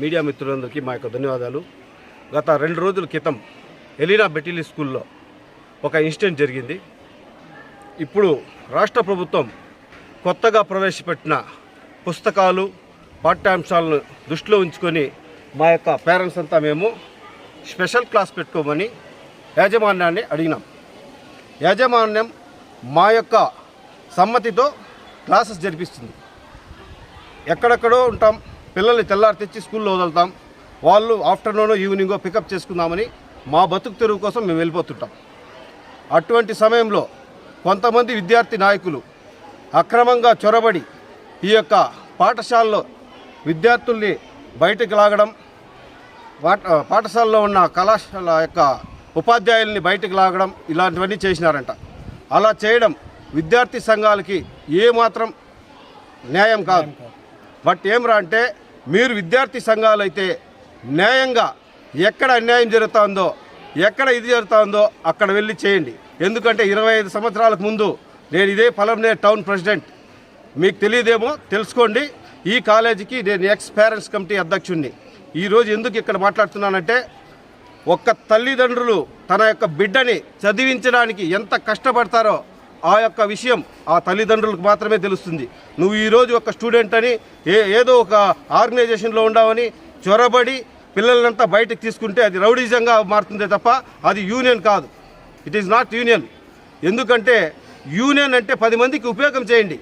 Media మిత్రులందరికీ మా యొక్క ధన్యవాదాలు. గత రెండు రోజుల క్రితం ఎలీనా బెటిలి స్కూల్లో ఒక ఇన్సిడెంట్ జరిగింది. ఇప్పుడు రాష్ట్ర ప్రభుత్వం కొత్తగా ప్రవేశపెట్టిన పుస్తకాలు పాఠ్యాంశాలను దృష్టిలో ఉంచుకొని మా యొక్క పేరెంట్స్ అంతా మేము స్పెషల్ క్లాస్ పెట్టుకోమని యాజమాన్యాన్ని అడిగినాం. యాజమాన్యం మా యొక్క సమ్మతితో క్లాసెస్ జరిపిస్తుంది. ఎక్కడెక్కడో ఉంటాం పిల్లల్ని తెల్లారి తెచ్చి స్కూల్లో వదులుతాం. వాళ్ళు ఆఫ్టర్నూన్ ఈవినింగో పికప్ చేసుకుందామని మా బతుకు తెరువు కోసం మేము వెళ్ళిపోతుంటాం. అటువంటి సమయంలో కొంతమంది విద్యార్థి నాయకులు అక్రమంగా చొరబడి ఈ యొక్క పాఠశాలలో విద్యార్థుల్ని బయటకు లాగడం పాఠశాలలో ఉన్న కళాశాల యొక్క ఉపాధ్యాయుల్ని బయటకు లాగడం ఇలాంటివన్నీ చేసినారంట. అలా చేయడం విద్యార్థి సంఘాలకి ఏమాత్రం న్యాయం కాదు. బట్ ఏమరా అంటే మీరు విద్యార్థి సంఘాలు అయితే న్యాయంగా ఎక్కడ అన్యాయం జరుగుతుందో ఎక్కడ ఇది జరుగుతుందో అక్కడ వెళ్ళి చేయండి. ఎందుకంటే ఇరవై ఐదు సంవత్సరాలకు ముందు నేను ఇదే పలంనేర్ టౌన్ ప్రెసిడెంట్. మీకు తెలియదేమో తెలుసుకోండి. ఈ కాలేజీకి నేను ఎక్స్ పేరెంట్స్ కమిటీ అధ్యక్షుడిని ఈరోజు ఎందుకు ఇక్కడ మాట్లాడుతున్నానంటే ఒక్క తల్లిదండ్రులు తన యొక్క బిడ్డని చదివించడానికి ఎంత కష్టపడతారో ఆ యొక్క విషయం ఆ తల్లిదండ్రులకు మాత్రమే తెలుస్తుంది. నువ్వు ఈరోజు ఒక స్టూడెంట్ అని ఏ ఏదో ఒక ఆర్గనైజేషన్లో ఉండవని చొరబడి పిల్లలంతా బయటకు తీసుకుంటే అది రౌడీజంగా మారుతుందే తప్ప అది యూనియన్ కాదు. ఇట్ ఈస్ నాట్ యూనియన్ ఎందుకంటే యూనియన్ అంటే పది మందికి ఉపయోగం చేయండి.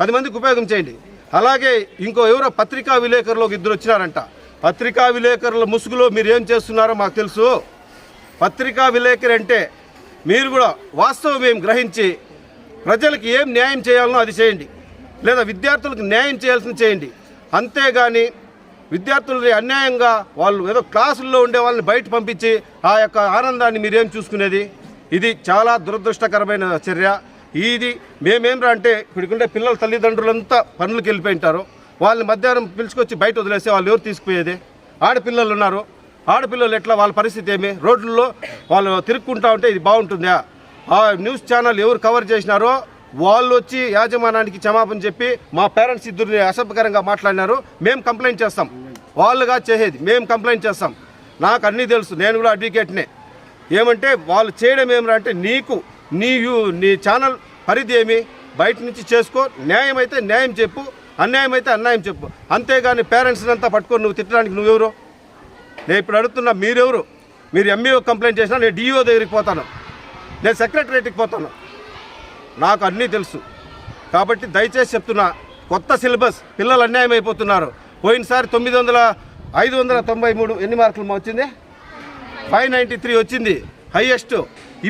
పది మందికి ఉపయోగం చేయండి. అలాగే ఇంకో ఎవరో పత్రికా విలేకరులు ఇద్దరు వచ్చినారంట. పత్రికా విలేకరుల ముసుగులో మీరు ఏం చేస్తున్నారో మాకు తెలుసు. పత్రికా విలేకరు అంటే మీరు కూడా వాస్తవం ఏం గ్రహించి ప్రజలకు ఏం న్యాయం చేయాలనో అది చేయండి. లేదా విద్యార్థులకు న్యాయం చేయాల్సింది చేయండి. అంతేగాని విద్యార్థులని అన్యాయంగా వాళ్ళు ఏదో క్లాసుల్లో ఉండే వాళ్ళని బయట పంపించి ఆ యొక్క ఆనందాన్ని మీరేం చూసుకునేది? ఇది చాలా దురదృష్టకరమైన చర్య. ఇది మేమేంరా అంటే ఇప్పుడుకుంటే పిల్లల తల్లిదండ్రులంతా పనులకు వెళ్ళిపోయి ఉంటారు. వాళ్ళని మధ్యాహ్నం పిలుచుకొచ్చి బయట వదిలేస్తే వాళ్ళు ఎవరు తీసుకుపోయేది? ఆడపిల్లలు ఉన్నారు. ఆడపిల్లలు ఎట్లా వాళ్ళ పరిస్థితి ఏమి? రోడ్లలో వాళ్ళు తిరుక్కుంటా ఉంటే ఇది బాగుంటుందా? ఆ న్యూస్ ఛానల్ ఎవరు కవర్ చేసినారో వాళ్ళు వచ్చి యాజమానానికి క్షమాపణ చెప్పి మా పేరెంట్స్ ఇద్దరిని అసభ్యకరంగా మాట్లాడినారు. మేము కంప్లైంట్ చేస్తాం. వాళ్ళుగా చేసేది మేము కంప్లైంట్ చేస్తాం. నాకు అన్నీ తెలుసు. నేను కూడా అడ్వకేట్నే ఏమంటే వాళ్ళు చేయడం ఏమిరా అంటే నీకు నీ నీ ఛానల్ పరిధి ఏమి? బయట నుంచి చేసుకో. న్యాయం అయితే న్యాయం చెప్పు. అన్యాయం అయితే అన్యాయం చెప్పు. అంతేగాని పేరెంట్స్ని అంతా పట్టుకొని నువ్వు తిట్టడానికి నువ్వెవరు? నేను ఇప్పుడు అడుగుతున్నా మీరెవరు? మీరు ఎంఈఓ కంప్లైంట్ చేసినా నేను డిఓ దగ్గరికి పోతాను. నేను సెక్రటరేట్కి పోతాను. నాకు అన్నీ తెలుసు. కాబట్టి దయచేసి చెప్తున్నా కొత్త సిలబస్ పిల్లలు అన్యాయం అయిపోతున్నారు. పోయినసారి తొమ్మిది వందల ఐదు వందల తొంభై మూడు ఎన్ని మార్కులు వచ్చింది? ఫైవ్ నైంటీ త్రీ వచ్చింది హైయెస్ట్.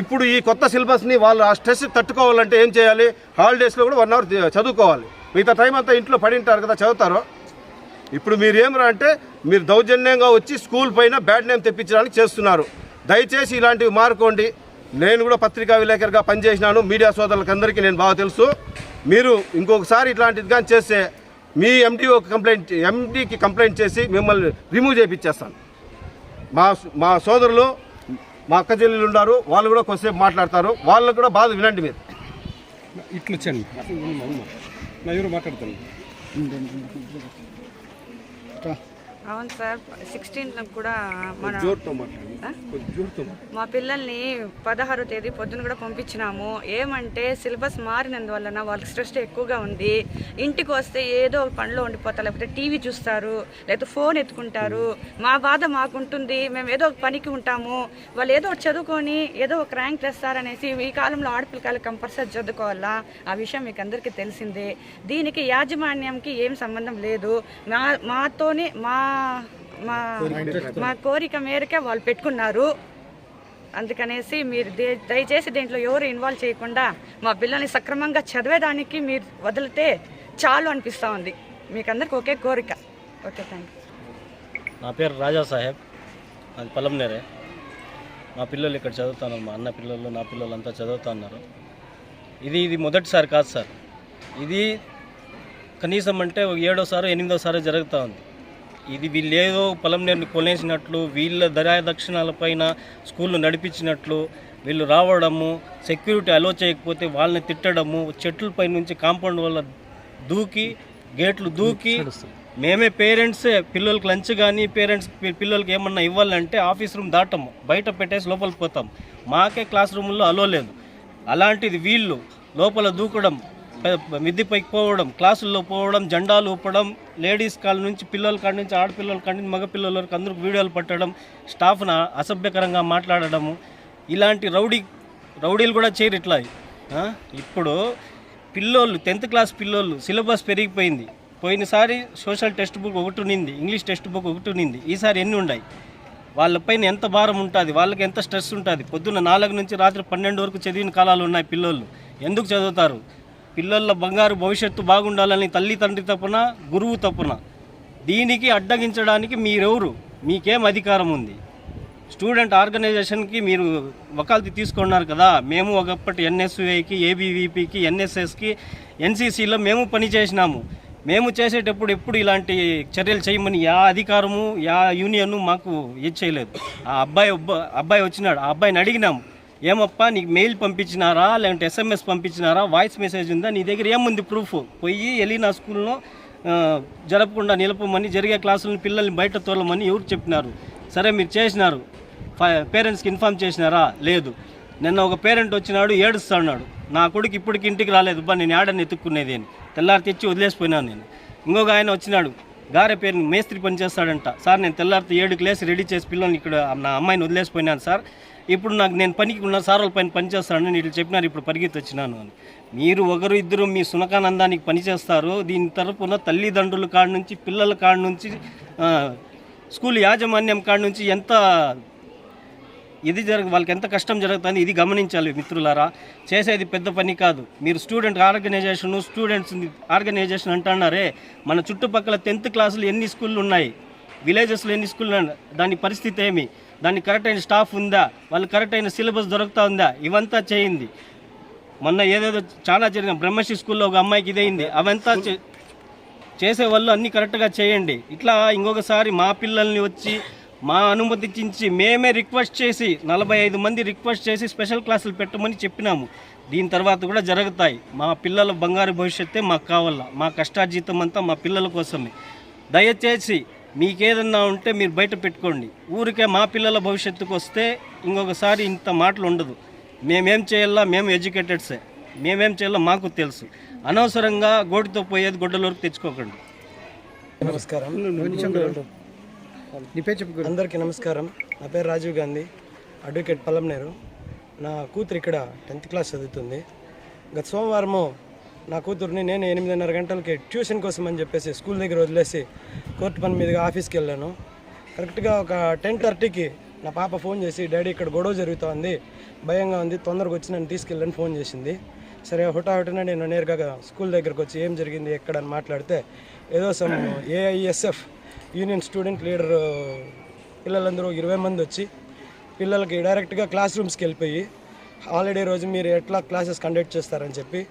ఇప్పుడు ఈ కొత్త సిలబస్ని వాళ్ళు ఆ స్ట్రెస్ తట్టుకోవాలంటే ఏం చేయాలి? హాలిడేస్లో కూడా వన్ అవర్ చదువుకోవాలి. మిగతా టైం అంతా ఇంట్లో పడి ఉంటారు కదా చదువుతారు. ఇప్పుడు మీరు ఏమరా అంటే మీరు దౌర్జన్యంగా వచ్చి స్కూల్ పైన బ్యాడ్ నేమ్ తెప్పించడానికి చేస్తున్నారు. దయచేసి ఇలాంటివి మారుకోండి. నేను కూడా పత్రికా విలేకరిగా పనిచేసినాను. మీడియా సోదరులకందరికీ నేను బాగా తెలుసు. మీరు ఇంకొకసారి ఇట్లాంటిది కానీ చేస్తే మీ ఎండిఓ కంప్లైంట్ ఎండీకి కంప్లైంట్ చేసి మిమ్మల్ని రిమూవ్ చేయించేస్తాను మా మా సోదరులు మా అక్క చెల్లెలు ఉన్నారు. వాళ్ళు కూడా కొద్దిసేపు మాట్లాడతారు. వాళ్ళకు కూడా బాధ వినండి మీరు. ఇట్లా వచ్చాను మాట్లాడతాను అవును సార్ సిక్స్టీన్త్ కూడా మన మా పిల్లల్ని పదహారో తేదీ పొద్దున కూడా పంపించినాము. ఏమంటే సిలబస్ మారినందువలన వాళ్ళకి స్ట్రెస్ ఎక్కువగా ఉంది. ఇంటికి వస్తే ఏదో పనిలో ఉండిపోతారు లేకపోతే టీవీ చూస్తారు లేకపోతే ఫోన్ ఎత్తుకుంటారు. మా బాధ మాకుంటుంది. మేము ఏదో ఒక పనికి ఉంటాము. వాళ్ళు ఏదో ఒకటి చదువుకొని ఏదో ఒక ర్యాంక్ తెస్తారనేసి ఈ కాలంలో ఆడపిల్లకాయలు కంపల్సరీ చదువుకోవాలా? ఆ విషయం మీకు అందరికీ తెలిసిందే. దీనికి యాజమాన్యంకి ఏం సంబంధం లేదు. మా మాతోనే మా మా మా కోరిక మేరకే వాళ్ళు పెట్టుకున్నారు. అందుకనేసి మీరు దే- దయచేసి దీంట్లో ఎవరు ఇన్వాల్వ్ చేయకుండా మా పిల్లల్ని సక్రమంగా చదివేదానికి మీరు వదిలితే చాలు అనిపిస్తూ ఉంది. మీకు అందరికి ఒకే కోరిక. ఓకే థ్యాంక్ యూ నా పేరు రాజా సాహెబ్. అది పొలంనేరే మా పిల్లలు ఇక్కడ చదువుతున్నారు మా అన్న పిల్లలు నా పిల్లలు అంతా చదువుతున్నారు. ఇది ఇది మొదటిసారి కాదు సార్. ఇది కనీసం అంటే ఏడోసారో ఎనిమిదోసారో జరుగుతూ ఉంది. ఇది వీళ్ళేదో పొలం నేర్ని కొనేసినట్లు వీళ్ళ దర్యా దక్షిణాలపైన స్కూళ్ళు నడిపించినట్లు వీళ్ళు రావడము సెక్యూరిటీ అలో చేయకపోతే వాళ్ళని తిట్టడము చెట్లపై నుంచి కాంపౌండ్ వల్ల దూకి గేట్లు దూకి మేమే పేరెంట్సే పిల్లలకి లంచ్ కానీ పేరెంట్స్ పిల్లలకి ఏమన్నా ఇవ్వాలంటే ఆఫీస్ రూమ్ దాటము బయట పెట్టేసి లోపలికి పోతాం. మాకే క్లాస్ రూముల్లో అలో లేదు. అలాంటిది వీళ్ళు లోపల దూకడం మిద్ది పైకి పోవడం క్లాసుల్లో పోవడం జెండాలు ఊపడం లేడీస్ కాళ్ళ నుంచి పిల్లల కాడ నుంచి ఆడపిల్లల కాడ నుంచి మగ పిల్లల వరకు అందరికి వీడియోలు పట్టడం స్టాఫ్ను అసభ్యకరంగా మాట్లాడడము ఇలాంటి రౌడీ రౌడీలు కూడా చేయరు ఇట్లా. ఇప్పుడు పిల్లోళ్ళు టెన్త్ క్లాస్ పిల్లోళ్ళు సిలబస్ పెరిగిపోయింది. పోయినసారి సోషల్ టెక్స్ట్ బుక్ ఒకటి ఉన్నింది ఇంగ్లీష్ టెక్స్ట్ బుక్ ఒకటి ఉన్నింది ఈసారి ఎన్ని ఉన్నాయి? వాళ్ళపైన ఎంత భారం ఉంటుంది వాళ్ళకి ఎంత స్ట్రెస్ ఉంటుంది? పొద్దున్న నాలుగు నుంచి రాత్రి పన్నెండు వరకు చదివిన కాలాలు ఉన్నాయి పిల్లోళ్ళు. ఎందుకు చదువుతారు? పిల్లల బంగారు భవిష్యత్తు బాగుండాలని తల్లి తండ్రి తప్పున గురువు తప్పున. దీనికి అడ్డగించడానికి మీరెవరు? మీకేం అధికారం ఉంది? స్టూడెంట్ ఆర్గనైజేషన్కి మీరు వకాల్తి తీసుకున్నారు కదా మేము ఒకప్పటి ఎన్ఎస్యుఐకి ఏబీవీపీకి ఎన్ఎస్ఎస్కి ఎన్సీసీలో మేము పని చేసినాము. మేము చేసేటప్పుడు ఎప్పుడు ఇలాంటి చర్యలు చేయమని యా అధికారము యా యూనియన్ మాకు ఇది చేయలేదు. ఆ అబ్బాయి అబ్బాయి వచ్చినాడు. ఆ అబ్బాయిని అడిగినాము. ఏమప్పా నీకు మెయిల్ పంపించినారా లేదంటే ఎస్ఎంఎస్ పంపించినారా వాయిస్ మెసేజ్ ఉందా? నీ దగ్గర ఏముంది ప్రూఫ్ పోయి ఎలినా స్కూల్లో జరపకుండా నిలపమని జరిగే క్లాసులను పిల్లల్ని బయట తోలమని ఎవరు చెప్పినారు? సరే మీరు చేసినారు. పేరెంట్స్కి ఇన్ఫామ్ చేసినారా? లేదు. నిన్న ఒక పేరెంట్ వచ్చినాడు ఏడుస్తున్నాడు. నా కొడుకు ఇప్పటికి ఇంటికి రాలేదు బా నేను ఆడని ఎత్తుక్కునేది అని. తెల్లారి తెచ్చి వదిలేసిపోయినాను నేను. ఇంకొక ఆయన వచ్చినాడు గారె పేరు మేస్త్రి పని చేస్తాడంట సార్ నేను తెల్లారితో ఏడుకు లేసి రెడీ చేసి పిల్లల్ని ఇక్కడ నా అమ్మాయిని వదిలేసిపోయినాను సార్. ఇప్పుడు నాకు నేను పనికి ఉన్న సార్ వాళ్ళ పైన పనిచేస్తానని వీళ్ళు చెప్పినారు ఇప్పుడు పరిగెత్తి వచ్చినాను అని. మీరు ఒకరు ఇద్దరు మీ సునకానందానికి పనిచేస్తారు దీని తరపున తల్లిదండ్రుల కాడ నుంచి పిల్లల కాడ నుంచి స్కూల్ యాజమాన్యం కాడ నుంచి ఎంత ఇది జరగ వాళ్ళకి ఎంత కష్టం జరుగుతుంది ఇది గమనించాలి మిత్రులారా. చేసేది పెద్ద పని కాదు. మీరు స్టూడెంట్ ఆర్గనైజేషన్ స్టూడెంట్స్ ఆర్గనైజేషన్ అంటున్నారే. మన చుట్టుపక్కల టెన్త్ క్లాసులు ఎన్ని స్కూళ్ళు ఉన్నాయి? విలేజెస్లో ఎన్ని స్కూళ్ళు దాని పరిస్థితి ఏమి? దానికి కరెక్ట్ అయిన స్టాఫ్ ఉందా? వాళ్ళు కరెక్ట్ అయిన సిలబస్ దొరుకుతా ఉందా? ఇవంతా చేయింది. మొన్న ఏదేదో చాలా జరిగిన బ్రహ్మశ్రీ స్కూల్లో ఒక అమ్మాయికి ఇదైంది. అవంతా చే- చేసే వాళ్ళు అన్నీ కరెక్ట్గా చేయండి. ఇట్లా ఇంకొకసారి మా పిల్లల్ని వచ్చి మా అనుమతించి మేమే రిక్వెస్ట్ చేసి నలభై ఐదు మంది రిక్వెస్ట్ చేసి స్పెషల్ క్లాసులు పెట్టమని చెప్పినాము. దీని తర్వాత కూడా జరుగుతాయి. మా పిల్లల బంగారు భవిష్యత్తే మాకు కావాలా? మా కష్టార్జితం అంతా మా పిల్లల కోసమే. దయచేసి మీకేదన్నా ఉంటే మీరు బయట పెట్టుకోండి. ఊరికే మా పిల్లల భవిష్యత్తుకు వస్తే ఇంకొకసారి ఇంత మాటలు ఉండదు. మేమేం చేయాలా? మేము ఎడ్యుకేటెడ్సే. మేమేం చేయాలో మాకు తెలుసు. అనవసరంగా గోటితో పోయేది గొడ్డల వరకు తెచ్చుకోకండి. నమస్కారం. అందరికీ నమస్కారం. నా పేరు రాజీవ్ గాంధీ. అడ్వకేట్ పల్లంనేరు. నా కూతురు ఇక్కడ టెన్త్ క్లాస్ చదువుతుంది. గత సోమవారము నా కూతుర్ని నేను ఎనిమిదిన్నర గంటలకి ట్యూషన్ కోసం అని చెప్పేసి స్కూల్ దగ్గర వదిలేసి కోర్టు పని మీదుగా ఆఫీస్కి వెళ్ళాను. కరెక్ట్గా ఒక టెన్ థర్టీకి నా పాప ఫోన్ చేసి డాడీ ఇక్కడ గొడవ జరుగుతోంది. భయంగా ఉంది. తొందరగా వచ్చి నన్ను తీసుకెళ్ళని ఫోన్ చేసింది. సరే హుటాహుటిన నేను నేరుగా స్కూల్ దగ్గరకు వచ్చి ఏం జరిగింది? ఎక్కడ? అని మాట్లాడితే ఏదో some AISF union student leader పిల్లలందరూ ఇరవై మంది వచ్చి పిల్లలకి డైరెక్ట్గా క్లాస్ రూమ్స్కి వెళ్ళిపోయి హాలిడే రోజు మీరు ఎట్లా క్లాసెస్ కండక్ట్ చేస్తారని చెప్పి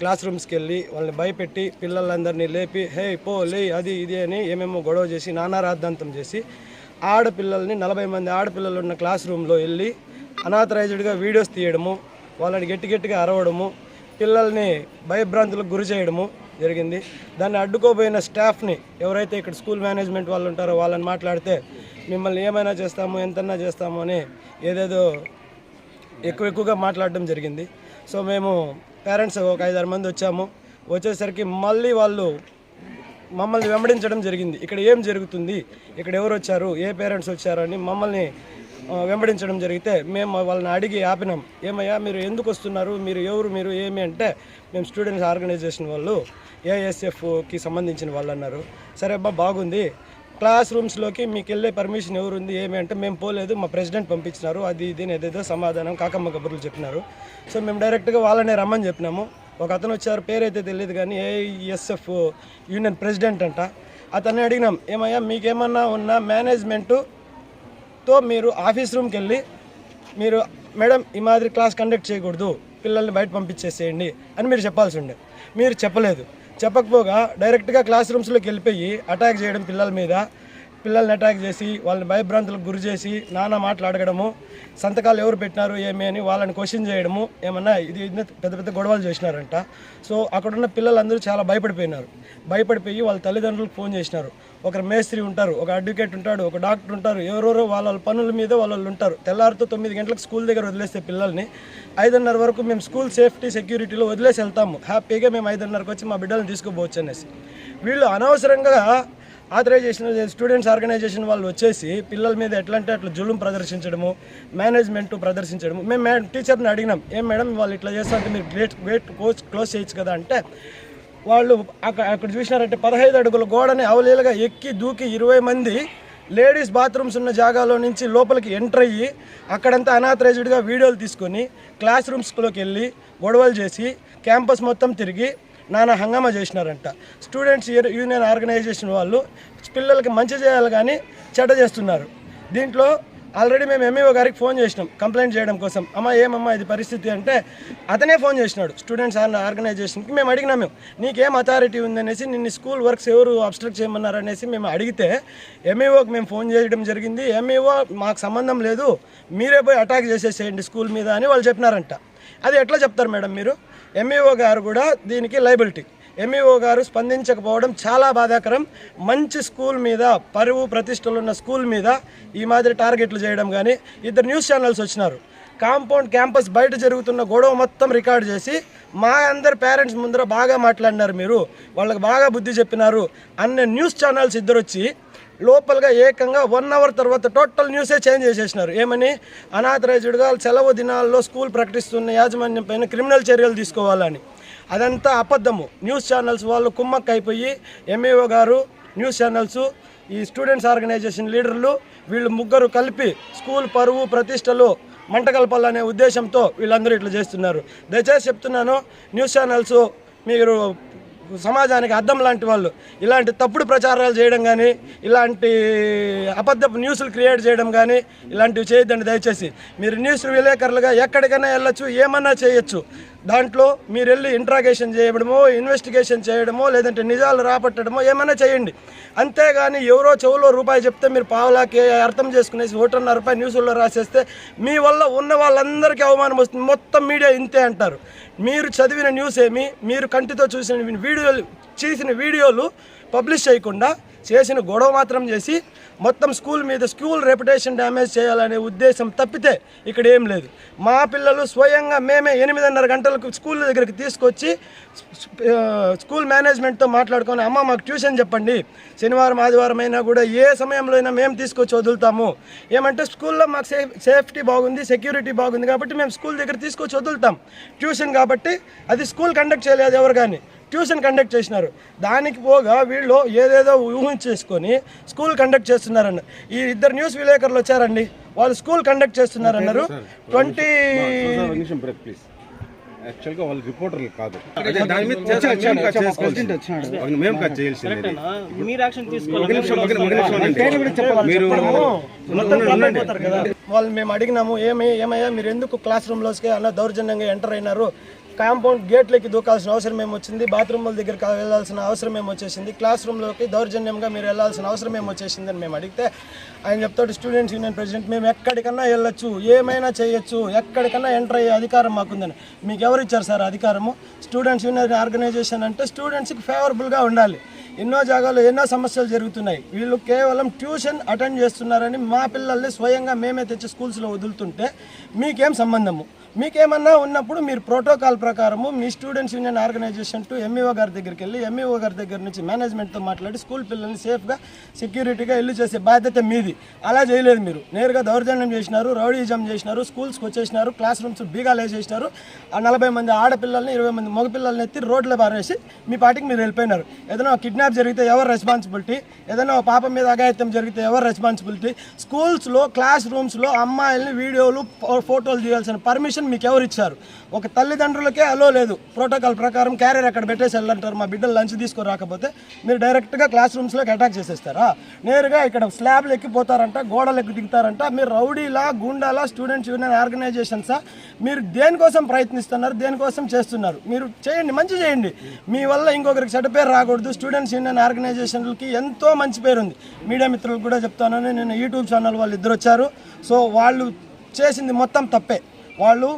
క్లాస్ రూమ్స్కి వెళ్ళి వాళ్ళని భయపెట్టి పిల్లలందరినీ లేపి హే పో లే అది ఇది అని ఏమేమో గొడవ చేసి నానా రాద్ధాంతం చేసి ఆడపిల్లల్ని నలభై మంది ఆడపిల్లలు ఉన్న క్లాస్ రూమ్లో వెళ్ళి అనాథరైజ్డ్గా వీడియోస్ తీయడము వాళ్ళని గట్టి గట్టిగా అరవడము పిల్లల్ని భయభ్రాంతులకు గురి చేయడము జరిగింది. దాన్ని అడ్డుకోబోయిన స్టాఫ్ని ఎవరైతే ఇక్కడ స్కూల్ మేనేజ్మెంట్ వాళ్ళు ఉంటారో వాళ్ళని మాట్లాడితే మిమ్మల్ని ఏమైనా చేస్తాము ఎంతన్నా చేస్తాము అని ఏదేదో ఎక్కువ ఎక్కువగా మాట్లాడడం జరిగింది. సో మేము పేరెంట్స్ ఒక ఐదారు మంది వచ్చాము. వచ్చేసరికి మళ్ళీ వాళ్ళు మమ్మల్ని వెంబడించడం జరిగింది. ఇక్కడ ఏం జరుగుతుంది? ఇక్కడ ఎవరు వచ్చారు? ఏ పేరెంట్స్ వచ్చారు? అని మమ్మల్ని వెంబడించడం జరిగితే మేము వాళ్ళని అడిగి ఆపినాం. ఏమయ్యా మీరు ఎందుకు వస్తున్నారు? మీరు ఎవరు? మీరు ఏమి? అంటే మేము స్టూడెంట్స్ ఆర్గనైజేషన్ వాళ్ళు ఏఎస్ఎఫ్కి సంబంధించిన వాళ్ళు అన్నారు. సరే అబ్బా బాగుంది. క్లాస్ రూమ్స్లోకి మీకు వెళ్ళే పర్మిషన్ ఎవరు ఉంది ఏమి అంటే మేము పోలేదు మా ప్రెసిడెంట్ పంపించినారు అది ఇది ఏదేదో సమాధానం కాకమ్మ కబుర్లు చెప్పినారు. సో మేము డైరెక్ట్గా వాళ్ళనే రమ్మని చెప్పినాము. ఒక అతను వచ్చారు పేరైతే తెలియదు కానీ ఏఎస్ఎఫ్ యూనియన్ ప్రెసిడెంట్ అంట. అతన్ని అడిగినాం ఏమయ్యా మీకేమన్నా ఉన్న మేనేజ్మెంటుతో మీరు ఆఫీస్ రూమ్కి వెళ్ళి మీరు మేడం ఈ మాదిరి క్లాస్ కండక్ట్ చేయకూడదు పిల్లల్ని బయట పంపించేసేయండి అని మీరు చెప్పాల్సి ఉండే. మీరు చెప్పలేదు. చెప్పకపోగా డైరెక్ట్గా క్లాస్ రూమ్స్లోకి వెళ్ళిపోయి అటాక్ చేయడం పిల్లల మీద. పిల్లల్ని అటాక్ చేసి వాళ్ళని భయభ్రాంతులకు గురి చేసి నానా మాటలు అడగడము సంతకాలు ఎవరు పెట్టినారు ఏమి అని వాళ్ళని క్వశ్చన్ చేయడము ఏమన్నా ఇది పెద్ద పెద్ద గొడవలు చేసినారంట. సో అక్కడున్న పిల్లలందరూ చాలా భయపడిపోయినారు. భయపడిపోయి వాళ్ళ తల్లిదండ్రులకు ఫోన్ చేసినారు. ఒకరు మేస్త్రి ఉంటారు ఒక అడ్వకేట్ ఉంటాడు ఒక డాక్టర్ ఉంటారు ఎవరెవరో వాళ్ళ పనుల మీద వాళ్ళు ఉంటారు. తెల్లారితో తొమ్మిది గంటలకు స్కూల్ దగ్గర వదిలేస్తే పిల్లల్ని ఐదున్నర వరకు మేము స్కూల్ సేఫ్టీ సెక్యూరిటీలో వదిలేసి వెళ్తాము. హ్యాపీగా మేము ఐదున్నరకు వచ్చి మా బిడ్డలను తీసుకుపోవచ్చు అనేసి. వీళ్ళు అనవసరంగా ఆథరైజేషన్ స్టూడెంట్స్ ఆర్గనైజేషన్ వాళ్ళు వచ్చేసి పిల్లల మీద ఎట్లా అంటే అట్లా జులుం ప్రదర్శించడము మేనేజ్మెంట్ ప్రదర్శించడము. మేము మేడం టీచర్ని అడిగినాం ఏం మేడం వాళ్ళు ఇట్లా చేస్తారంటే మీరు గ్రేట్ గేట్ కోచ్ క్లోజ్ చేయొచ్చు కదా? అంటే వాళ్ళు అక్కడ అక్కడ చూసినారంటే పదహైదు అడుగుల గోడని అవలీలుగా ఎక్కి దూకి ఇరవై మంది లేడీస్ బాత్రూమ్స్ ఉన్న జాగాలో నుంచి లోపలికి ఎంటర్ అయ్యి అక్కడంతా అనాథరైజ్డ్గా వీడియోలు తీసుకొని క్లాస్ రూమ్స్లోకి వెళ్ళి గొడవలు చేసి క్యాంపస్ మొత్తం తిరిగి నానా హంగామా చేసినారంట. స్టూడెంట్స్ యూనియన్ ఆర్గనైజేషన్ వాళ్ళు పిల్లలకి మంచి చేయాలి కానీ చెడ్డ చేస్తున్నారు. దీంట్లో ఆల్రెడీ మేము ఎంఈఓ గారికి ఫోన్ చేసినాం కంప్లైంట్ చేయడం కోసం. అమ్మ ఏమమ్మా ఇది పరిస్థితి అంటే అతనే ఫోన్ చేసినాడు. స్టూడెంట్స్ ఆర్గనైజేషన్కి మేము అడిగినాం మేము. నీకేం అథారిటీ ఉందనేసి నిన్ను స్కూల్ వర్క్స్ ఎవరు అబ్స్ట్రక్ట్ చేయమన్నారు అనేసి మేము అడిగితే ఎంఈఓకి మేము ఫోన్ చేయడం జరిగింది. ఎంఈఓ మాకు సంబంధం లేదు మీరే పోయి అటాక్ చేసేసేయండి స్కూల్ మీద అని వాళ్ళు చెప్పినారంట. అది ఎట్లా చెప్తారు మేడం మీరు? ఎంఈఓ గారు కూడా దీనికి లైబిలిటీ ఎంఈఓ గారు స్పందించకపోవడం చాలా బాధాకరం. మంచి స్కూల్ మీద పరువు ప్రతిష్టలు ఉన్న స్కూల్ మీద ఈ మాదిరి టార్గెట్లు చేయడం కానీ ఇద్దరు న్యూస్ ఛానల్స్ వచ్చినారు. కాంపౌండ్ క్యాంపస్ బయట జరుగుతున్న గొడవ మొత్తం రికార్డ్ చేసి మా అందరి పేరెంట్స్ ముందర బాగా మాట్లాడినారు మీరు. వాళ్ళకి బాగా బుద్ధి చెప్పినారు అన్న న్యూస్ ఛానల్స్ ఇద్దరు వచ్చి లోపలగా ఏకంగా వన్ అవర్ తర్వాత టోటల్ న్యూసే చేంజ్ చేసేసినారు. ఏమని? అనాథరైజ్డ్గా సెలవు దినాల్లో స్కూల్ ప్రకటిస్తున్న యాజమాన్యం పైన క్రిమినల్ చర్యలు తీసుకోవాలని. అదంతా అబద్ధము. న్యూస్ ఛానల్స్ వాళ్ళు కుమ్మక్క అయిపోయి ఎంఈఓ గారు న్యూస్ ఛానల్స్ ఈ స్టూడెంట్స్ ఆర్గనైజేషన్ లీడర్లు వీళ్ళు ముగ్గురు కలిపి స్కూల్ పరువు ప్రతిష్టలు మంట కలపాలనే ఉద్దేశంతో వీళ్ళందరూ ఇట్లా చేస్తున్నారు. దయచేసి చెప్తున్నాను న్యూస్ ఛానల్స్ మీరు సమాజానికి అద్దం లాంటి వాళ్ళు. ఇలాంటి తప్పుడు ప్రచారాలు చేయడం కానీ ఇలాంటి అబద్ధపు న్యూస్లు క్రియేట్ చేయడం కానీ ఇలాంటివి చేయొద్దండి దయచేసి. మీరు న్యూస్ విలేకరులుగా ఎక్కడికైనా వెళ్ళొచ్చు ఏమన్నా చేయొచ్చు. దాంట్లో మీరు వెళ్ళి ఇంట్రాగేషన్ చేయడమో ఇన్వెస్టిగేషన్ చేయడమో లేదంటే నిజాలు రాబట్టడమో ఏమైనా చేయండి. అంతేగాని ఎవరో చెవులో రూపాయి చెప్తే మీరు పావులాకి అర్థం చేసుకునేసి ఒకటిన్నర రూపాయి న్యూస్లో రాసేస్తే మీ వల్ల ఉన్న వాళ్ళందరికీ అవమానం వస్తుంది. మొత్తం మీడియా ఇంతే అంటారు. మీరు చదివిన న్యూస్ ఏమి మీరు కంటితో చూసిన వీడియోలు చేసిన వీడియోలు పబ్లిష్ చేయకుండా చేసిన గొడవ మాత్రం చేసి మొత్తం స్కూల్ మీద స్కూల్ రెప్యుటేషన్ డ్యామేజ్ చేయాలనే ఉద్దేశం తప్పితే ఇక్కడ ఏం లేదు. మా పిల్లలు స్వయంగా మేమే ఎనిమిదిన్నర గంటలకు స్కూల్ దగ్గరికి తీసుకొచ్చి స్కూల్ మేనేజ్మెంట్తో మాట్లాడుకొని అమ్మ మాకు ట్యూషన్ చెప్పండి. శనివారం ఆదివారం అయినా కూడా ఏ సమయంలో అయినా మేము తీసుకొచ్చి వదులుతాము. ఏమంటే స్కూల్లో మాకు సేఫ్ సేఫ్టీ బాగుంది సెక్యూరిటీ బాగుంది కాబట్టి మేము స్కూల్ దగ్గర తీసుకొచ్చి వదులుతాం. ట్యూషన్ కాబట్టి అది స్కూల్ కండక్ట్ చేయలేదు ఎవరు కానీ. ట్యూషన్ కండక్ట్ చేసినారు. దానికి పోగా వీళ్ళు ఏదేదో ఊహించేసుకొని స్కూల్ కండక్ట్ చేస్తున్నారన్న. ఈ ఇద్దరు న్యూస్ విలేకరులు వచ్చారండి. వాళ్ళు స్కూల్ కండక్ట్ చేస్తున్నారన్నారు. ట్వంటీ యాక్చువల్గా వాళ్ళు రిపోర్టర్లు కాదు. మేము కట్ చేయాల్సింది మీరు యాక్షన్ తీసుకోవాలి. మీరు వాళ్ళు మేము అడిగినాము ఏమి ఏమయ్యా మీరు ఎందుకు క్లాస్ రూమ్లోకి అన్న దౌర్జన్యంగా ఎంటర్ అయినారు. కాంపౌండ్ గేట్లకి దూకాల్సిన అవసరం ఏమొచ్చింది? బాత్రూమ్ల దగ్గరికి వెళ్ళాల్సిన అవసరం ఏమొచ్చేసింది? క్లాస్ రూమ్లోకి దౌర్జన్యంగా మీరు వెళ్ళాల్సిన అవసరం ఏమొచ్చేసింది అని మేము అడిగితే ఆయన చెప్తాడు స్టూడెంట్స్ యూనియన్ ప్రెసిడెంట్ మేము ఎక్కడికన్నా వెళ్ళొచ్చు ఏమైనా చేయొచ్చు ఎక్కడికన్నా ఎంటర్ అయ్యే అధికారం మాకుందని. మీకు ఎవరు ఇచ్చారు సార్ అధికారము? స్టూడెంట్స్ యూనియన్ ఆర్గనైజేషన్ అంటే స్టూడెంట్స్కి ఫేవరబుల్గా ఉండాలి. ఎన్నో జాగాల్లో ఎన్నో సమస్యలు జరుగుతున్నాయి. వీళ్ళు కేవలం ట్యూషన్ అటెండ్ చేస్తున్నారని మా పిల్లల్ని స్వయంగా మేమే తెచ్చి స్కూల్స్లో వదులుతుంటే మీకేం సంబంధము? మీకేమన్నా ఉన్నప్పుడు మీరు ప్రోటోకాల్ ప్రకారము మీ students union organization to MEO గారి దగ్గరికి వెళ్ళి ఎంఈఓ గారి దగ్గర నుంచి మేనేజ్మెంట్తో మాట్లాడి స్కూల్ పిల్లల్ని సేఫ్గా సెక్యూరిటీగా ఇల్లు చేసే బాధ్యత మీది. అలా చేయలేదు మీరు. నేరుగా దౌర్జన్యం చేసినారు రౌడీజం చేసినారు స్కూల్స్కి వచ్చేసినారు క్లాస్ రూమ్స్ బీగాలు వేసేసినారు. ఆ నలభై మంది ఆడపిల్లల్ని ఇరవై మంది మగపిల్లల్ని ఎత్తి రోడ్ల పారేసి మీ పాటికి మీరు వెళ్ళిపోయినారు. ఏదైనా కిడ్నాప్ జరిగితే ఎవరు రెస్పాన్సిబిలిటీ ఏదైనా ఒక పాప మీద అఘాయిత్యం జరిగితే ఎవరు రెస్పాన్సిబిలిటీ స్కూల్స్లో క్లాస్ రూమ్స్లో అమ్మాయిల్ని వీడియోలు ఫోటోలు తీయాల్సిన పర్మిషన్ పర్మిషన్ మీకు ఎవరు ఇచ్చారు? ఒక తల్లిదండ్రులకే అలో లేదు. ప్రోటోకాల్ ప్రకారం క్యారియర్ అక్కడ పెట్టేసి వెళ్ళంటారు. మా బిడ్డలు లంచ్ తీసుకురాకపోతే మీరు డైరెక్ట్గా క్లాస్ రూమ్స్లోకి అటాక్ చేసేస్తారా? నేరుగా ఇక్కడ స్లాబ్లు ఎక్కిపోతారంట గోడలు ఎక్కి దిగుతారంట. మీరు రౌడీలా గుండాలా స్టూడెంట్స్ యూనియన్ ఆర్గనైజేషన్సా మీరు దేనికోసం ప్రయత్నిస్తున్నారు? దేనికోసం చేస్తున్నారు? మీరు చేయండి మంచి చేయండి. మీ వల్ల ఇంకొకరికి చెడ్డ పేరు రాకూడదు. స్టూడెంట్స్ యూనియన్ ఆర్గనైజేషన్లకి ఎంతో మంచి పేరు ఉంది. మీడియా మిత్రులకు కూడా చెప్తాను నేను యూట్యూబ్ ఛానల్ వాళ్ళు ఇద్దరు వచ్చారు. సో వాళ్ళు చేసింది మొత్తం తప్పే. వాళ్ళు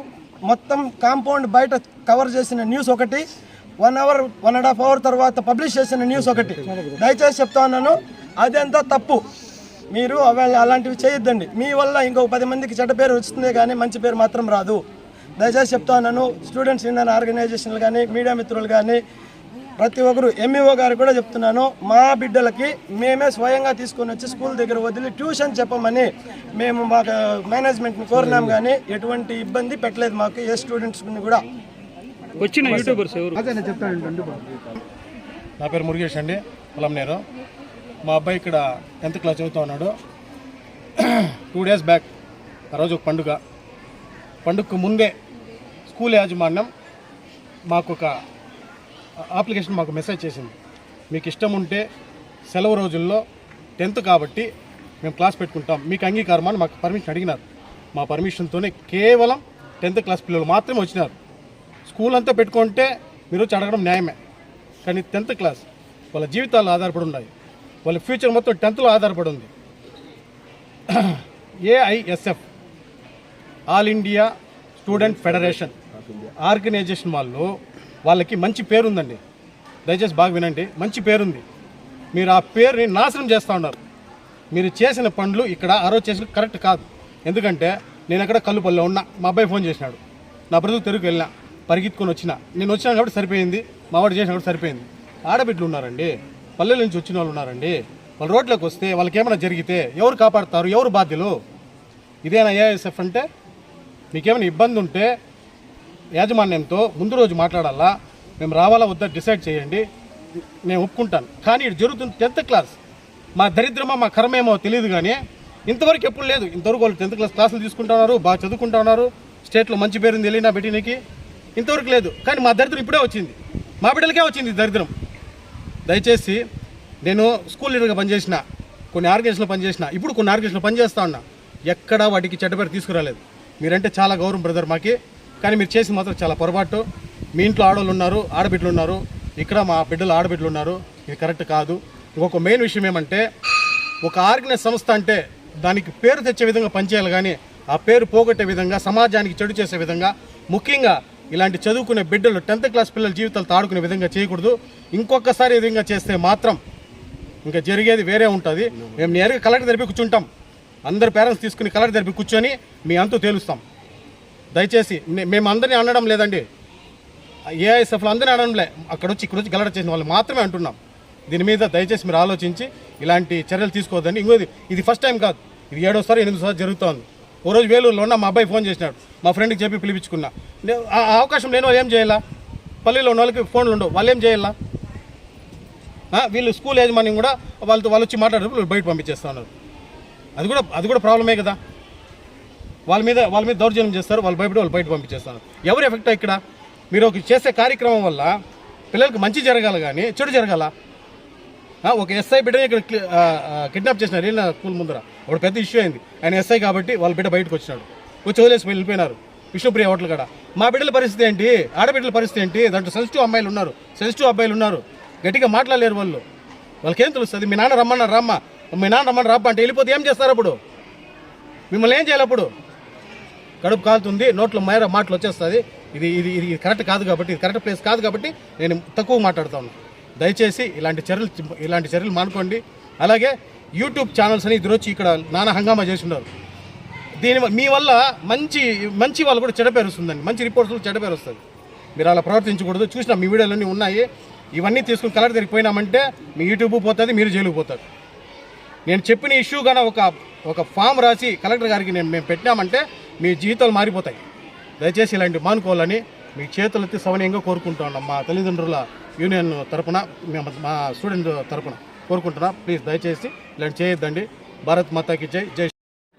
మొత్తం కాంపౌండ్ బయట కవర్ చేసిన న్యూస్ ఒకటి one hour one and half hour తర్వాత పబ్లిష్ చేసిన న్యూస్ ఒకటి. దయచేసి చెప్తా ఉన్నాను అదంతా తప్పు. మీరు అలాంటివి చేయొద్దండి. మీ వల్ల ఇంకో పది మందికి చెడ్డ పేరు వస్తుంది కానీ మంచి పేరు మాత్రం రాదు. దయచేసి చెప్తా ఉన్నాను స్టూడెంట్స్ యూనియన్ ఆర్గనైజేషన్లు కానీ మీడియా మిత్రులు కానీ ప్రతి ఒక్కరు ఎంఈఓ గారు కూడా చెప్తున్నాను మా బిడ్డలకి మేమే స్వయంగా తీసుకొని వచ్చి స్కూల్ దగ్గర వదిలి ట్యూషన్ చెప్పమని మేము మాకు మేనేజ్మెంట్ని కోరినాం కానీ ఎటువంటి ఇబ్బంది పెట్టలేదు మాకు ఏ స్టూడెంట్స్ని కూడా. వచ్చిన యూట్యూబర్స్ ఎవరు? నా పేరు మురుగేష్ అండి పొలంనేరు మా అబ్బాయి ఇక్కడ టెన్త్ క్లాస్ చదువుతూ ఉన్నాడు. టూ డేస్ బ్యాక్ ఆ రోజు ఒక పండుగ. పండుగకు ముందే స్కూల్ యాజమాన్యం మాకు ఒక అప్లికేషన్ మాకు మెసేజ్ చేసింది. మీకు ఇష్టం ఉంటే సెలవు రోజుల్లో టెన్త్ కాబట్టి మేము క్లాస్ పెట్టుకుంటాం. మీకు అంగీకారం అని మాకు పర్మిషన్ అడిగినారు. మా పర్మిషన్తోనే కేవలం టెన్త్ క్లాస్ పిల్లలు మాత్రమే వచ్చినారు. స్కూల్ అంతా పెట్టుకుంటే మీరు వచ్చి అడగడం న్యాయమే. కానీ టెన్త్ క్లాస్ వాళ్ళ జీవితాలు ఆధారపడి ఉన్నాయి. వాళ్ళ ఫ్యూచర్ మొత్తం టెన్త్లో ఆధారపడి ఉంది. AISF all India student federation organization వాళ్ళు వాళ్ళకి మంచి పేరు ఉందండి దయచేసి బాగా వినండి. మంచి పేరుంది. మీరు ఆ పేరుని నాశనం చేస్తూ ఉన్నారు. మీరు చేసిన పనులు ఇక్కడ ఆ చేసిన కరెక్ట్ కాదు. ఎందుకంటే నేను అక్కడ కల్లుపల్లిలో ఉన్నా. మా అబ్బాయి ఫోన్ చేసినాడు. నా బ్రతుకు తెరుగు వెళ్ళినా. పరిగెత్తుకొని వచ్చిన. నేను వచ్చినా కాబట్టి సరిపోయింది. మా వాడు చేసిన కాబట్టి సరిపోయింది. ఆడబిడ్డలు ఉన్నారండి. పల్లెల నుంచి వచ్చిన వాళ్ళు ఉన్నారండి. వాళ్ళు రోడ్లోకి వస్తే వాళ్ళకి ఏమైనా జరిగితే ఎవరు కాపాడుతారు? ఎవరు బాధ్యులు? ఇదేనా ఏఎస్ఎఫ్ అంటే? మీకేమైనా ఇబ్బంది ఉంటే యాజమాన్యంతో ముందు రోజు మాట్లాడాలా? మేము రావాలా వద్దా? డిసైడ్ చేయండి. నేను ఒప్పుకుంటాను. కానీ ఇటు జరుగుతుంది టెన్త్ క్లాస్. మా దరిద్రమా మా కర్మేమో తెలియదు కానీ ఇంతవరకు ఎప్పుడు లేదు. ఇంతవరకు వాళ్ళు టెన్త్ క్లాస్ క్లాసులు తీసుకుంటున్నారు బాగా చదువుకుంటున్నారు. స్టేట్లో మంచి పేరుంది వెళ్ళినా బెట్టినకి ఇంతవరకు లేదు. కానీ మా దరిద్రం ఇప్పుడే వచ్చింది. మా బిడ్డలకే వచ్చింది దరిద్రం. దయచేసి నేను స్కూల్ లీడర్గా పనిచేసిన కొన్ని ఆర్గనైజేషన్లో పనిచేసిన ఇప్పుడు కొన్ని ఆర్గనైజేషన్లో పనిచేస్తా ఉన్నా. ఎక్కడా వాటికి చెడ్డ పేరు తీసుకురాలేదు. మీరంటే చాలా గౌరవం బ్రదర్ మాకి. కానీ మీరు చేసి మాత్రం చాలా పొరపాటు. మీ ఇంట్లో ఆడవాళ్ళు ఉన్నారు ఆడబిడ్డలు ఉన్నారు. ఇక్కడ మా బిడ్డలు ఆడబిడ్డలు ఉన్నారు. ఇది కరెక్ట్ కాదు. ఇంకొక మెయిన్ విషయం ఏమంటే ఒక ఆర్గనైజ్ సంస్థ అంటే దానికి పేరు తెచ్చే విధంగా పనిచేయాలి కానీ ఆ పేరు పోగొట్టే విధంగా సమాజానికి చెడు చేసే విధంగా ముఖ్యంగా ఇలాంటి చదువుకునే బిడ్డలు టెన్త్ క్లాస్ పిల్లల జీవితాలు తాడుకునే విధంగా చేయకూడదు. ఇంకొకసారి విధంగా చేస్తే మాత్రం ఇంకా జరిగేది వేరే ఉంటుంది. మేము నేరుగా కలెక్టర్ తెరిపి కూర్చుంటాం. అందరు పేరెంట్స్ తీసుకుని కలెక్టర్ తెరిపి కూర్చొని మీ అంతు తేలుస్తాం. దయచేసి మేమందరినీ మేము అనడం లేదండి. ఏఐఎస్ఎఫ్లు అందరినీ అనడంలే అక్కడ వచ్చి ఇక్కడొచ్చి వచ్చి చేసిన వాళ్ళు మాత్రమే అంటున్నాం. దీని మీద దయచేసి మీరు ఆలోచించి ఇలాంటి చర్యలు తీసుకోవద్దని ఇంకోది ఇది ఫస్ట్ టైం కాదు. ఇది ఏడోసారి ఎనిమిదోసారి జరుగుతోంది. ఓ రోజు వేలూరులో ఉన్న మా అబ్బాయి ఫోన్ చేసినాడు. మా ఫ్రెండ్కి చెప్పి పిలిపించుకున్నా. ఆ అవకాశం లేని వాళ్ళు ఏం చేయాలా? పల్లెలో ఉన్న వాళ్ళకి ఫోన్లు ఉండవు. వాళ్ళు ఏం చేయాలా? వీళ్ళు స్కూల్ యజమాని కూడా వాళ్ళతో వాళ్ళు వచ్చి మాట్లాడేటప్పుడు బయట పంపించేస్తా ఉన్నారు. అది కూడా అది కూడా ప్రాబ్లమే కదా. వాళ్ళ మీద వాళ్ళ మీద దౌర్జన్యం చేస్తారు వాళ్ళు భయపడి వాళ్ళు బయట పంపించేస్తారు. ఎవరు ఎఫెక్ట్ ఇక్కడ? మీరు ఒక చేసే కార్యక్రమం వల్ల పిల్లలకు మంచి జరగాలి కానీ చెడు జరగాల? ఒక ఎస్ఐ బిడ్డని ఇక్కడ కిడ్నాప్ చేసినారు. వెళ్ళిన స్కూల్ ముందర? ఒక పెద్ద ఇష్యూ అయింది. ఆయన ఎస్ఐ కాబట్టి వాళ్ళ బిడ్డ బయటకు వచ్చినాడు. వచ్చి వదిలేసి వెళ్ళిపోయినారు. విష్ణుప్రియ హోటల్ కాడ. మా బిడ్డల పరిస్థితి ఏంటి? ఆడబిడ్డల పరిస్థితి ఏంటి? దాంట్లో సెన్సిటివ్ అమ్మాయిలు ఉన్నారు. సెన్సిటివ్ అబ్బాయిలు ఉన్నారు. గట్టిగా మాట్లాడలేరు వాళ్ళు. వాళ్ళకేం తెలుస్తుంది? మీ నాన్న రమ్మన్నారు రమ్మ. మీ నాన్న రమ్మని రమ్మ అంటే వెళ్ళిపోతే ఏం చేస్తారు అప్పుడు? మిమ్మల్ని ఏం చేయాలి అప్పుడు? కడుపు కాలుతుంది నోట్లో మేర మాటలు వచ్చేస్తుంది ఇది ఇది ఇది కరెక్ట్ కాదు కాబట్టి ఇది కరెక్ట్ ప్లేస్ కాదు కాబట్టి నేను తక్కువ మాట్లాడుతాను దయచేసి ఇలాంటి చర్యలు ఇలాంటి చర్యలు మానుకోండి. అలాగే యూట్యూబ్ ఛానల్స్ అని ఇద్దరు వచ్చి ఇక్కడ నానా హంగామా చేస్తున్నారు దీని మీ వల్ల మంచి మంచి వాళ్ళు కూడా చెడ పేరు వస్తుందండి. మంచి రిపోర్ట్స్ చెడ పేరు వస్తుంది మీరు అలా ప్రవర్తించకూడదు. చూసిన మీ వీడియోలన్నీ ఉన్నాయి. ఇవన్నీ తీసుకుని కలర్ దగ్గరికి మీ యూట్యూబ్ పోతుంది మీరు జైలుకు పోతారు. నేను చెప్పిన ఇష్యూ కానీ ఒక ఒక ఫామ్ రాసి కలెక్టర్ గారికి నేను మేము పెట్టినామంటే మీ జీవితాలు మారిపోతాయి దయచేసి ఇలాంటి మానుకోవాలని మీ చేతులెత్తి సవనీయంగా కోరుకుంటున్నాం మా తల్లిదండ్రుల యూనియన్ తరపున మా స్టూడెంట్ తరపున కోరుకుంటున్నాం ప్లీజ్ దయచేసి ఇలాంటి చేయొద్దండి భారత్ మాతాకి జై జై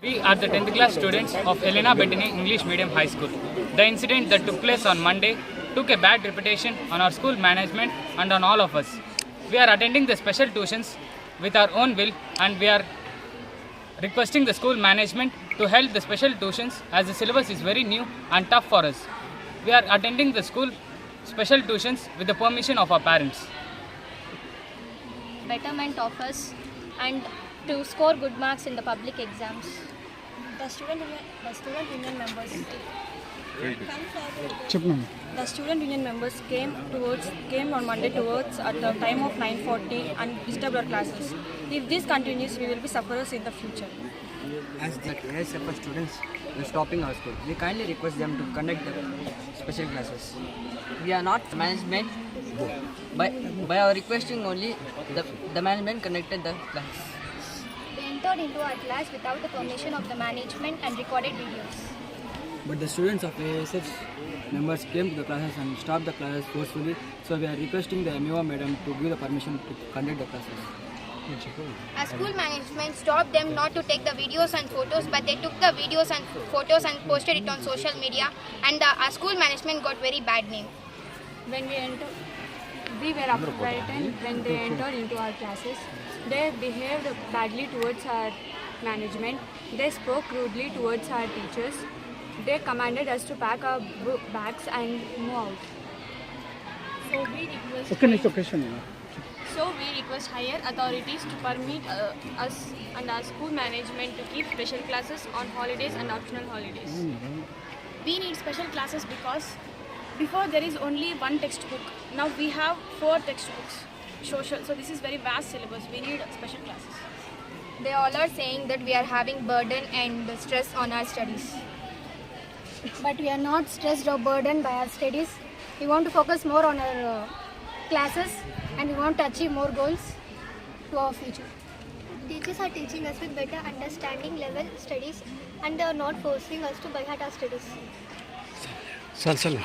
We are the 10th class students of Elena Bettini English Medium High School. The incident that took place on Monday took a bad reputation on our school management and on all of us. We are attending the special tuitions with our own will and we are requesting the school management to help the special tuitions as the syllabus is very new and tough for us. We are attending the school special tuitions with the permission of our parents. Betterment of us and to score good marks in the public exams. The student union, the student union members the student union members came towards came on Monday towards at the time of 9:40 and disturbed our classes. If this continues, we will be sufferers in the future. As the ASFR students were stopping our school, we kindly request them to conduct the special classes. We are not management. By, by our requesting only, the, the management conducted the class. they entered into our class without the permission of the management and recorded videos. But the students of ASF members came to the classes and stopped the classes forcefully. So we are requesting the MEO madam to give the permission to conduct the classes. Our school management stopped them not to take the videos and photos, but they took the videos and photos and posted it on social media, and the, our school management got very bad name. When we enter, we were frightened when they entered into our classes. They behaved badly towards our management. They spoke rudely towards our teachers. They commanded us to pack our bags and move out. So we request. Okay, next question. So we request higher authorities to permit uh, us and our school management to keep special classes on holidays and optional holidays. We need special classes because before there is only one textbook. Now we have four textbooks. Social. So this is very vast syllabus. We need special classes. They all are saying that we are having burden and stress on our studies but we are not stressed or burdened by our studies. We want to focus more on our uh, classes and we want to achieve more goals to our future. Teachers are teaching us with better understanding level studies and they are not forcing us to buy our studies. Sal.